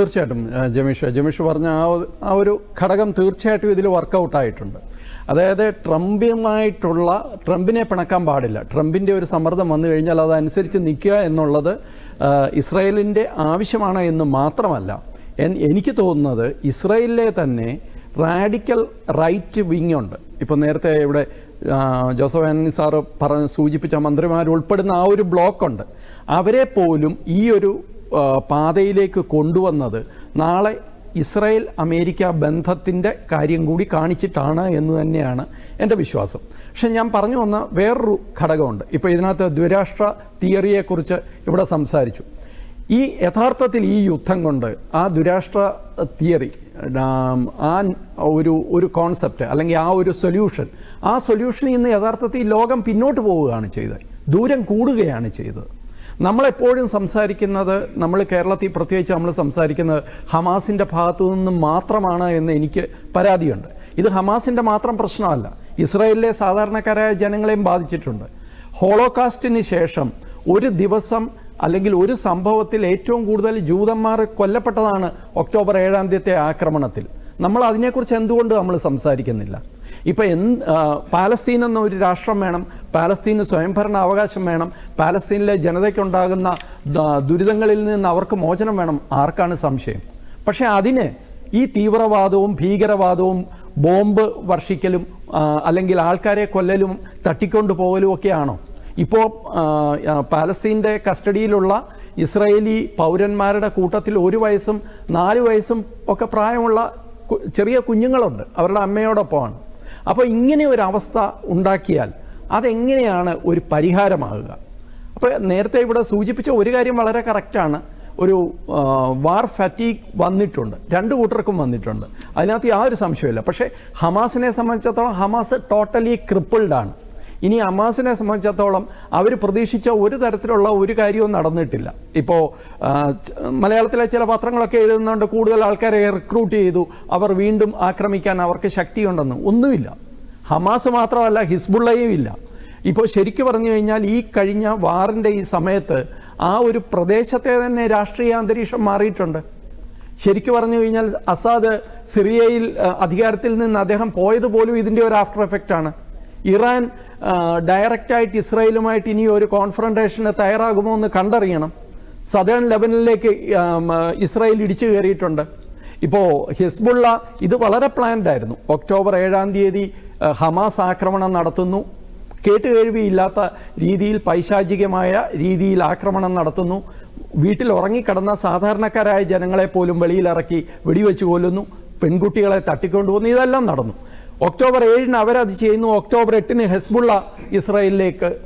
തീർച്ചയായിട്ടും ജമീഷ്. ജമീഷ് പറഞ്ഞ ആ ആ ഒരു ഘടകം തീർച്ചയായിട്ടും ഇതിൽ വർക്കൗട്ടായിട്ടുണ്ട് അതായത് ട്രംപുമായിട്ടുള്ള ട്രംപിനെ പിണക്കാൻ പാടില്ല. ട്രംപിന്റെ ഒരു സമ്മർദ്ദം വന്നു കഴിഞ്ഞാൽ അതനുസരിച്ച് നിൽക്കുക എന്നുള്ളത് ഇസ്രയേലിന്റെ ആവശ്യമാണ് എന്ന് മാത്രമല്ല എനിക്ക് തോന്നുന്നത് ഇസ്രായേലിലെ തന്നെ റാഡിക്കൽ റൈറ്റ് വിങ് ഉണ്ട്. ഇപ്പോൾ നേരത്തെ ഇവിടെ ജോസഫ് ആന്റണി സാറ് പറഞ്ഞ് സൂചിപ്പിച്ച മന്ത്രിമാർ ഉൾപ്പെടുന്ന ആ ഒരു ബ്ലോക്കുണ്ട്. അവരെ പോലും ഈ ഒരു പാതയിലേക്ക് കൊണ്ടുവന്നത് നാളെ ഇസ്രായേൽ അമേരിക്ക ബന്ധത്തിന്റെ കാര്യം കൂടി കാണിച്ചിട്ടാണ് എന്ന് തന്നെയാണ് എന്റെ വിശ്വാസം. പക്ഷെ ഞാൻ പറഞ്ഞു വന്ന വേറൊരു ഘടകമുണ്ട്. ഇപ്പോൾ ഇതിനകത്ത് ദ്വിരാഷ്ട്ര തിയറിയെക്കുറിച്ച് ഇവിടെ സംസാരിച്ചു. ഈ യഥാർത്ഥത്തിൽ ഈ യുദ്ധം കൊണ്ട് ആ ദുരാഷ്ട്ര തിയറി ആ ഒരു ഒരു കോൺസെപ്റ്റ് അല്ലെങ്കിൽ ആ ഒരു സൊല്യൂഷൻ ആ സൊല്യൂഷനിൽ നിന്ന് യഥാർത്ഥത്തിൽ ലോകം പിന്നോട്ട് പോവുകയാണ് ചെയ്തത്. ദൂരം കൂടുകയാണ് ചെയ്തത്. നമ്മളെപ്പോഴും സംസാരിക്കുന്നത് നമ്മൾ കേരളത്തിൽ പ്രത്യേകിച്ച് നമ്മൾ സംസാരിക്കുന്നത് ഹമാസിന്റെ ഭാഗത്തു നിന്നും മാത്രമാണ് എന്ന് എനിക്ക് പരാതിയുണ്ട്. ഇത് ഹമാസിന്റെ മാത്രം പ്രശ്നമല്ല. ഇസ്രായേലിലെ സാധാരണക്കാരായ ജനങ്ങളെയും ബാധിച്ചിട്ടുണ്ട്. ഹോളോകാസ്റ്റിന് ശേഷം ഒരു ദിവസം അല്ലെങ്കിൽ ഒരു സംഭവത്തിൽ ഏറ്റവും കൂടുതൽ ജൂതന്മാർ കൊല്ലപ്പെട്ടതാണ് ഒക്ടോബർ ഏഴാം തീയതി ആക്രമണത്തിൽ. നമ്മൾ അതിനെക്കുറിച്ച് എന്തുകൊണ്ട് നമ്മൾ സംസാരിക്കുന്നില്ല? ഇപ്പം എന്ത് പാലസ്തീൻ എന്ന ഒരു രാഷ്ട്രം വേണം പാലസ്തീന് സ്വയംഭരണ അവകാശം വേണം പാലസ്തീനിലെ ജനതയ്ക്കുണ്ടാകുന്ന ദുരിതങ്ങളിൽ നിന്ന് അവർക്ക് മോചനം വേണം ആർക്കാണ് സംശയം? പക്ഷേ അതിന് ഈ തീവ്രവാദവും ഭീകരവാദവും ബോംബ് വർഷിക്കലും അല്ലെങ്കിൽ ആൾക്കാരെ കൊല്ലലും തട്ടിക്കൊണ്ടു പോകലും ഒക്കെയാണോ ഇപ്പോൾ പാലസ്തീന്റെ കസ്റ്റഡിയിലുള്ള ഇസ്രയേലി പൗരന്മാരുടെ കൂട്ടത്തിൽ ഒരു വയസ്സും നാല് വയസ്സും ഒക്കെ പ്രായമുള്ള ചെറിയ കുഞ്ഞുങ്ങളുണ്ട്. അവരുടെ അമ്മയോടൊപ്പമാണ്. അപ്പോൾ ഇങ്ങനെ ഒരു അവസ്ഥ ഉണ്ടാക്കിയാൽ അതെങ്ങനെയാണ് ഒരു പരിഹാരമാകുക? അപ്പോൾ നേരത്തെ ഇവിടെ സൂചിപ്പിച്ച ഒരു കാര്യം വളരെ കറക്റ്റാണ്. ഒരു വാർ ഫാറ്റീഗ് വന്നിട്ടുണ്ട്. രണ്ട് കൂട്ടർക്കും വന്നിട്ടുണ്ട്. അതിനകത്ത് യാതൊരു സംശയമില്ല പക്ഷേ ഹമാസിനെ സംബന്ധിച്ചിടത്തോളം ഹമാസ് ടോട്ടലി ക്രിപ്പിൾഡാണ്. ഇനി അമാസിനെ സംബന്ധിച്ചിടത്തോളം അവർ പ്രതീക്ഷിച്ച ഒരു തരത്തിലുള്ള ഒരു കാര്യവും നടന്നിട്ടില്ല. ഇപ്പോൾ മലയാളത്തിലെ ചില പത്രങ്ങളൊക്കെ എഴുതുന്നുണ്ട് കൂടുതൽ ആൾക്കാരെ റിക്രൂട്ട് ചെയ്തു അവർ വീണ്ടും ആക്രമിക്കാൻ അവർക്ക് ശക്തിയുണ്ടെന്ന്. ഒന്നുമില്ല. ഹമാസ് മാത്രമല്ല ഹിസ്ബുള്ളയും ഇല്ല. ഇപ്പോൾ ശരിക്കു പറഞ്ഞു കഴിഞ്ഞാൽ ഈ കഴിഞ്ഞ വാറിന്റെ ഈ സമയത്ത് ആ ഒരു പ്രദേശത്തെ തന്നെ രാഷ്ട്രീയ അന്തരീക്ഷം മാറിയിട്ടുണ്ട്. ശരിക്കു പറഞ്ഞു കഴിഞ്ഞാൽ അസാദ് സിറിയയിൽ അധികാരത്തിൽ നിന്ന് അദ്ദേഹം പോയതുപോലും ഇതിന്റെ ഒരു ആഫ്റ്റർ എഫക്റ്റാണ് ഇറാൻ ഡയറക്റ്റായിട്ട് ഇസ്രായേലുമായിട്ട് ഇനി ഒരു കോൺഫറന്റേഷന് തയ്യാറാകുമോ എന്ന് കണ്ടറിയണം. സദേൺ ലെബനിലേക്ക് ഇസ്രായേൽ ഇടിച്ചു കയറിയിട്ടുണ്ട്. ഇപ്പോൾ ഹിസ്ബുള്ള ഇത് വളരെ പ്ലാൻഡ് ആയിരുന്നു. ഒക്ടോബർ ഏഴാം തീയതി ഹമാസ് ആക്രമണം നടത്തുന്നു. കേട്ടുകേഴ്വിയില്ലാത്ത രീതിയിൽ പൈശാചികമായ രീതിയിൽ ആക്രമണം നടത്തുന്നു. വീട്ടിൽ ഉറങ്ങിക്കിടന്ന സാധാരണക്കാരായ ജനങ്ങളെ പോലും വെളിയിലിറക്കി വെടിവെച്ച് കൊല്ലുന്നു. പെൺകുട്ടികളെ തട്ടിക്കൊണ്ടുപോകുന്നു ഇതെല്ലാം നടന്നു. ഒക്ടോബർ ഏഴിന് അവരത് ചെയ്യുന്നു. ഒക്ടോബർ എട്ടിന് ഹെസ്ബുള്ള ഇസ്രായേലിലേക്ക്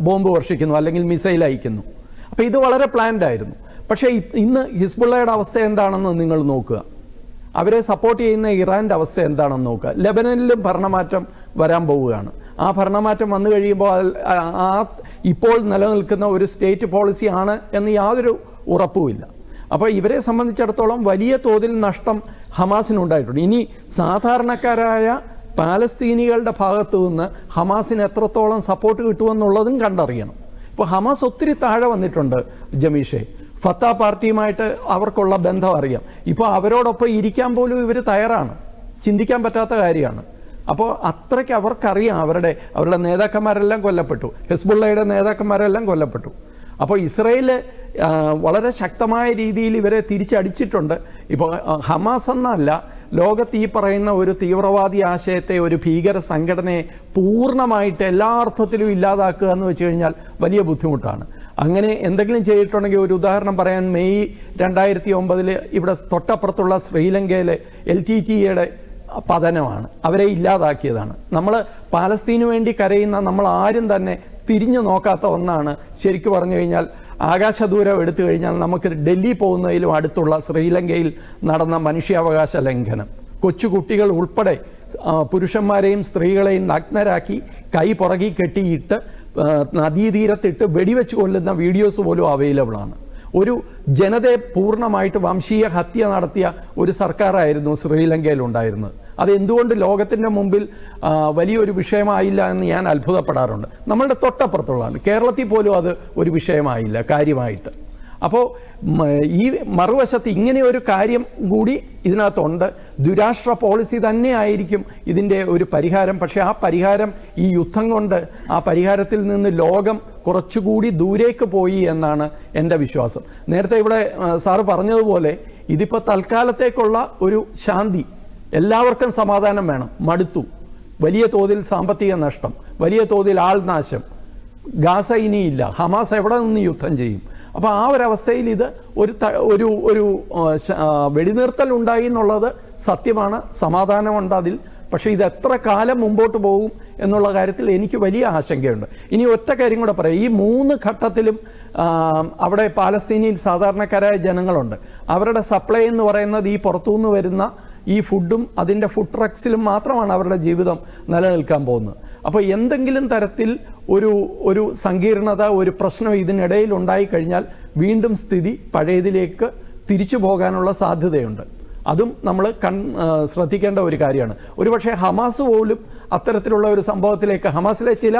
ബോംബ് വർഷിക്കുന്നു അല്ലെങ്കിൽ മിസൈൽ അയക്കുന്നു. അപ്പോൾ ഇത് വളരെ പ്ലാൻഡ് ആയിരുന്നു. പക്ഷേ ഇന്ന് ഹിസ്ബുള്ളയുടെ അവസ്ഥ എന്താണെന്ന് നിങ്ങൾ നോക്കുക. അവരെ സപ്പോർട്ട് ചെയ്യുന്ന ഇറാന്റെ അവസ്ഥ എന്താണെന്ന് നോക്കുക. ലെബനനിലും ഭരണമാറ്റം വരാൻ പോവുകയാണ്. ആ ഭരണമാറ്റം വന്നു കഴിയുമ്പോൾ ആ- ഇപ്പോൾ നിലനിൽക്കുന്ന ഒരു സ്റ്റേറ്റ് പോളിസിയാണ് എന്ന് യാതൊരു ഉറപ്പുമില്ല. അപ്പോൾ ഇവരെ സംബന്ധിച്ചിടത്തോളം വലിയ തോതിൽ നഷ്ടം ഹമാസിനുണ്ടായിട്ടുണ്ട് ഇനി സാധാരണക്കാരായ പാലസ്തീനികളുടെ ഭാഗത്തു നിന്ന് ഹമാസിന് എത്രത്തോളം സപ്പോർട്ട് കിട്ടുമെന്നുള്ളതും കണ്ടറിയണം. ഇപ്പോൾ ഹമാസ് ഒത്തിരി താഴെ വന്നിട്ടുണ്ട് ജമീഷെ. ഫത്താ പാർട്ടിയുമായിട്ട് അവർക്കുള്ള ബന്ധം അറിയാം. ഇപ്പോൾ അവരോടൊപ്പം ഇരിക്കാൻ പോലും ഇവർ തയ്യാറാണ്. ചിന്തിക്കാൻ പറ്റാത്ത കാര്യമാണ്. അപ്പോൾ അത്രയ്ക്ക് അവർക്കറിയാം അവരുടെ അവരുടെ നേതാക്കന്മാരെല്ലാം കൊല്ലപ്പെട്ടു. ഹെസ്ബുള്ളയുടെ നേതാക്കന്മാരെല്ലാം കൊല്ലപ്പെട്ടു. അപ്പോൾ ഇസ്രയേൽ വളരെ ശക്തമായ രീതിയിൽ ഇവരെ തിരിച്ചടിച്ചിട്ടുണ്ട്. ഇപ്പോൾ ഹമാസ് എന്നല്ല ലോകത്ത് ഈ പറയുന്ന ഒരു തീവ്രവാദി ആശയത്തെ ഒരു ഭീകര സംഘടനയെ പൂർണമായിട്ട് എല്ലാ അർത്ഥത്തിലും ഇല്ലാതാക്കുക എന്ന് വെച്ച് കഴിഞ്ഞാൽ വലിയ ബുദ്ധിമുട്ടാണ്. അങ്ങനെ എന്തെങ്കിലും ചെയ്തിട്ടുണ്ടെങ്കിൽ ഒരു ഉദാഹരണം പറയാൻ മെയ് രണ്ടായിരത്തി ഒമ്പതിൽ ഇവിടെ തൊട്ടപ്പുറത്തുള്ള ശ്രീലങ്കയിലെ എൽ ടി ടിയുടെ പതനമാണ്. അവരെ ഇല്ലാതാക്കിയതാണ്. നമ്മൾ പാലസ്തീനു വേണ്ടി കരയുന്ന നമ്മൾ ആരും തന്നെ തിരിഞ്ഞു നോക്കാത്ത ഒന്നാണ്. ശരിക്കു പറഞ്ഞു കഴിഞ്ഞാൽ ആകാശദൂരം എടുത്തു കഴിഞ്ഞാൽ നമുക്ക് ഡൽഹി പോകുന്നതിലും അടുത്തുള്ള ശ്രീലങ്കയിൽ നടന്ന മനുഷ്യാവകാശ ലംഘനം. കൊച്ചുകുട്ടികൾ ഉൾപ്പെടെ പുരുഷന്മാരെയും സ്ത്രീകളെയും നഗ്നരാക്കി കൈ പുറകി കെട്ടിയിട്ട് നദീതീരത്തിട്ട് വെടിവെച്ച് കൊല്ലുന്ന വീഡിയോസ് പോലും അവൈലബിൾ ആണ്. ഒരു ജനതയെ പൂർണമായിട്ട് വംശീയ ഹത്യ നടത്തിയ ഒരു സർക്കാരായിരുന്നു ശ്രീലങ്കയിൽ ഉണ്ടായിരുന്നത് അത് എന്തുകൊണ്ട് ലോകത്തിന്റെ മുമ്പിൽ വലിയൊരു വിഷയമായില്ല എന്ന് ഞാൻ അത്ഭുതപ്പെടാറുണ്ട്. നമ്മളുടെ തൊട്ടപ്പുറത്തുള്ളതാണ്. കേരളത്തിൽ പോലും അത് ഒരു വിഷയമായില്ല കാര്യമായിട്ട്. അപ്പോൾ ഈ മറുവശത്ത് ഇങ്ങനെ ഒരു കാര്യം കൂടി ഇതിനകത്തുണ്ട്. ദുരാഷ്ട്ര പോളിസി തന്നെ ആയിരിക്കും ഇതിന്റെ ഒരു പരിഹാരം. പക്ഷേ ആ പരിഹാരം ഈ യുദ്ധം കൊണ്ട് ആ പരിഹാരത്തിൽ നിന്ന് ലോകം കുറച്ചുകൂടി ദൂരേക്ക് പോയി എന്നാണ് എന്റെ വിശ്വാസം. നേരത്തെ ഇവിടെ സാറ് പറഞ്ഞതുപോലെ ഇതിപ്പോൾ തൽക്കാലത്തേക്കുള്ള ഒരു ശാന്തി എല്ലാവർക്കും സമാധാനം വേണം. മടുത്തു. വലിയ തോതിൽ സാമ്പത്തിക നഷ്ടം വലിയ തോതിൽ ആൾനാശം. ഗാസ ഇനിയില്ല. ഹമാസ് എവിടെ നിന്ന് യുദ്ധം ചെയ്യും? അപ്പോൾ ആ ഒരവസ്ഥയിൽ ഇത് ഒരു ഒരു ഒരു വെടിനിർത്തൽ ഉണ്ടായി എന്നുള്ളത് സത്യമാണ്. സമാധാനമുണ്ട് അതിൽ. പക്ഷേ ഇത് എത്ര കാലം മുമ്പോട്ട് പോകും എന്നുള്ള കാര്യത്തിൽ എനിക്ക് വലിയ ആശങ്കയുണ്ട്. ഇനി ഒറ്റ കാര്യം കൂടെ പറയാം. ഈ മൂന്ന് ഘട്ടത്തിലും അവിടെ പാലസ്തീനിൽ സാധാരണക്കാരായ ജനങ്ങളുണ്ട്. അവരുടെ സപ്ലൈ എന്ന് പറയുന്നത് ഈ പുറത്തുനിന്ന് വരുന്ന ഈ ഫുഡും അതിന്റെ ഫുഡ് ട്രക്സിലും മാത്രമാണ് അവരുടെ ജീവിതം നിലനിൽക്കാൻ പോകുന്നത്. അപ്പോൾ എന്തെങ്കിലും തരത്തിൽ ഒരു ഒരു സങ്കീർണത ഒരു പ്രശ്നം ഇതിനിടയിൽ ഉണ്ടായിക്കഴിഞ്ഞാൽ വീണ്ടും സ്ഥിതി പഴയതിലേക്ക് തിരിച്ചു പോകാനുള്ള സാധ്യതയുണ്ട്. അതും നമ്മൾ കൺ ശ്രദ്ധിക്കേണ്ട ഒരു കാര്യമാണ്. ഒരുപക്ഷെ ഹമാസ് പോലും അത്തരത്തിലുള്ള ഒരു സംഭവത്തിലേക്ക് ഹമാസിലെ ചില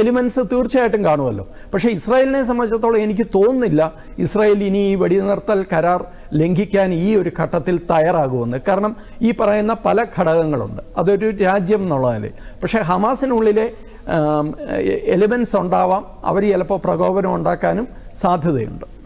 എലിമെന്റ്സ് തീർച്ചയായിട്ടും കാണുമല്ലോ. പക്ഷേ ഇസ്രായേലിനെ സംബന്ധിച്ചിടത്തോളം എനിക്ക് തോന്നുന്നില്ല ഇസ്രായേൽ ഇനി ഈ വെടിനിർത്തൽ കരാർ ലംഘിക്കാൻ ഈ ഒരു ഘട്ടത്തിൽ തയ്യാറാകുമെന്ന്. കാരണം ഈ പറയുന്ന പല ഘടകങ്ങളുണ്ട്. അതൊരു രാജ്യം എന്നുള്ളതിൽ പക്ഷേ ഹമാസിനുള്ളിലെ എലിമെന്റ്സ് ഉണ്ടാവാം അവർ ചിലപ്പോൾ പ്രകോപനം ഉണ്ടാക്കാനും സാധ്യതയുണ്ട്.